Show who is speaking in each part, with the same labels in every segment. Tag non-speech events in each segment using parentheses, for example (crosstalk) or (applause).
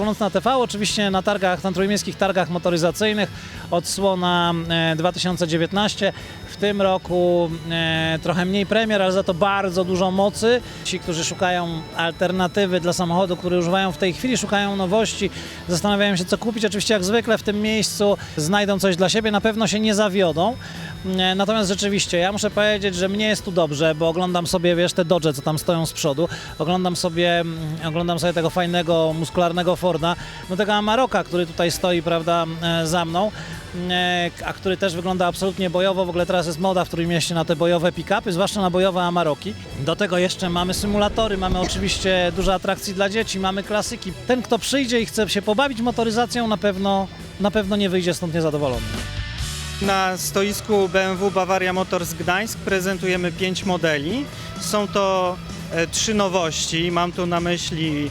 Speaker 1: Północna TV, oczywiście na targach, na trójmiejskich targach motoryzacyjnych, odsłona e, 2019. W tym roku e, trochę mniej premier, ale za to bardzo dużo mocy. Ci, którzy szukają alternatywy dla samochodu, który używają w tej chwili, szukają nowości, zastanawiają się co kupić. Oczywiście jak zwykle w tym miejscu znajdą coś dla siebie, na pewno się nie zawiodą. E, Natomiast rzeczywiście, ja muszę powiedzieć, że mnie jest tu dobrze, bo oglądam sobie, wiesz, te Dodge, co tam stoją z przodu, oglądam sobie, mm, oglądam sobie tego fajnego, muskularnego Forda, no tego Amaroka, który tutaj stoi, prawda, e, za mną, e, a który też wygląda absolutnie bojowo, w ogóle teraz jest moda w Trójmieście na te bojowe pick-upy, zwłaszcza na bojowe Amaroki. Do tego jeszcze mamy symulatory, mamy oczywiście dużo atrakcji dla dzieci, mamy klasyki. Ten, kto przyjdzie i chce się pobawić motoryzacją, na pewno, na pewno nie wyjdzie stąd niezadowolony.
Speaker 2: Na stoisku BMW Bavaria Motors Gdańsk prezentujemy pięć modeli. Są to e, trzy nowości. Mam tu na myśli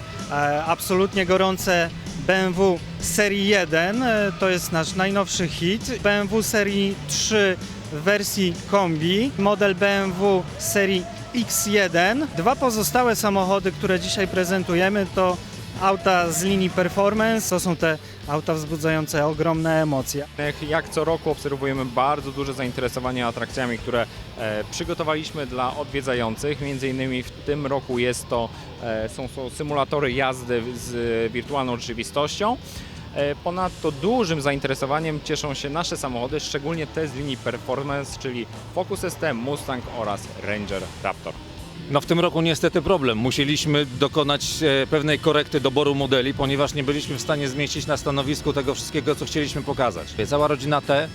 Speaker 2: absolutnie gorące BMW serii 1, e, to jest nasz najnowszy hit. BMW serii 3 w wersji kombi, model BMW serii X1. Dwa pozostałe samochody, które dzisiaj prezentujemy to auta z linii Performance. To są te auta wzbudzające ogromne emocje.
Speaker 3: Jak- Jak co roku obserwujemy bardzo duże zainteresowanie atrakcjami, które e, przygotowaliśmy dla odwiedzających. Między innymi w tym roku jest to, e, są, są symulatory jazdy z wirtualną rzeczywistością. E, Ponadto dużym zainteresowaniem cieszą się nasze samochody, szczególnie te z linii Performance, czyli Focus ST, Mustang oraz Ranger Raptor.
Speaker 4: No w tym roku niestety problem. Musieliśmy dokonać e, pewnej korekty doboru modeli, ponieważ nie byliśmy w stanie zmieścić na stanowisku tego wszystkiego, co chcieliśmy pokazać. Cała rodzina T,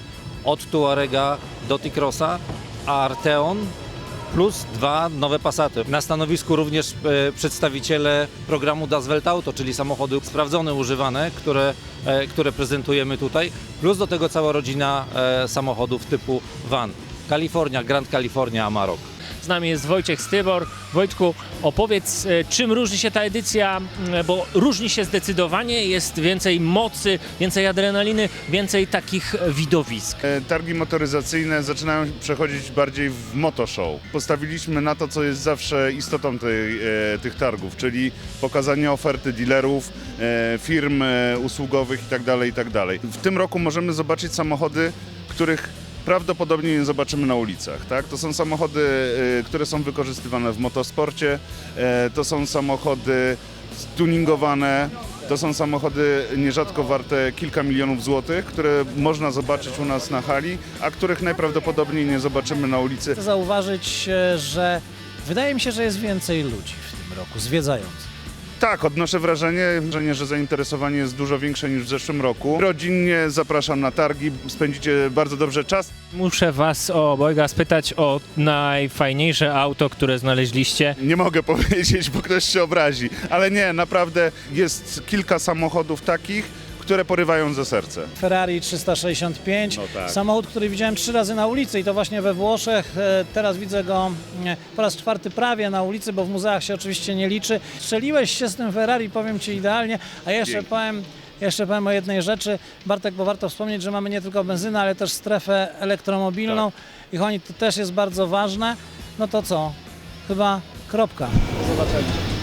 Speaker 4: od Tuarega do T-Crossa, a Arteon plus dwa nowe Passaty. Na stanowisku również e, przedstawiciele programu Das Welt Auto, czyli samochody sprawdzone, używane, które, e, które prezentujemy tutaj, plus do tego cała rodzina samochodów typu van. California, Grand California, Amarok.
Speaker 5: Z nami jest Wojciech Stybor. Wojtku, opowiedz, e, czym różni się ta edycja, bo różni się zdecydowanie, jest więcej mocy, więcej adrenaliny, więcej takich widowisk.
Speaker 6: E, Targi motoryzacyjne zaczynają przechodzić bardziej w motoshow. Postawiliśmy na to, co jest zawsze istotą tej, e, tych targów, czyli pokazanie oferty dealerów, firm usługowych itd., itd. W tym roku możemy zobaczyć samochody, których prawdopodobnie nie zobaczymy na ulicach. Tak? To są samochody, e, które są wykorzystywane w motosporcie, e, to są samochody tuningowane, to są samochody nierzadko warte kilka milionów złotych, które można zobaczyć u nas na hali, a których najprawdopodobniej nie zobaczymy na ulicy.
Speaker 1: Chcę zauważyć, e, że wydaje mi się, że jest więcej ludzi w tym roku zwiedzających.
Speaker 6: Tak, odnoszę wrażenie, wrażenie, że zainteresowanie jest dużo większe niż w zeszłym roku. Rodzinnie zapraszam na targi, spędzicie bardzo dobrze czas.
Speaker 5: Muszę was o obojga spytać o najfajniejsze auto, które znaleźliście.
Speaker 6: Nie mogę (laughs) powiedzieć, bo ktoś się obrazi, ale nie, naprawdę jest kilka samochodów takich, które porywają za serce.
Speaker 1: Ferrari 365,
Speaker 6: No tak.
Speaker 1: samochód, który widziałem trzy razy na ulicy i to właśnie we Włoszech. E, Teraz widzę go e, po raz czwarty prawie na ulicy, bo w muzeach się oczywiście nie liczy. Strzeliłeś się z tym Ferrari, powiem Ci idealnie, a jeszcze
Speaker 6: Dzięki.
Speaker 1: powiem... Jeszcze powiem o jednej rzeczy, Bartek, bo warto wspomnieć, że mamy nie tylko benzynę, ale też strefę elektromobilną i oni to też jest bardzo ważne. No to co? Chyba kropka. Do zobaczenia.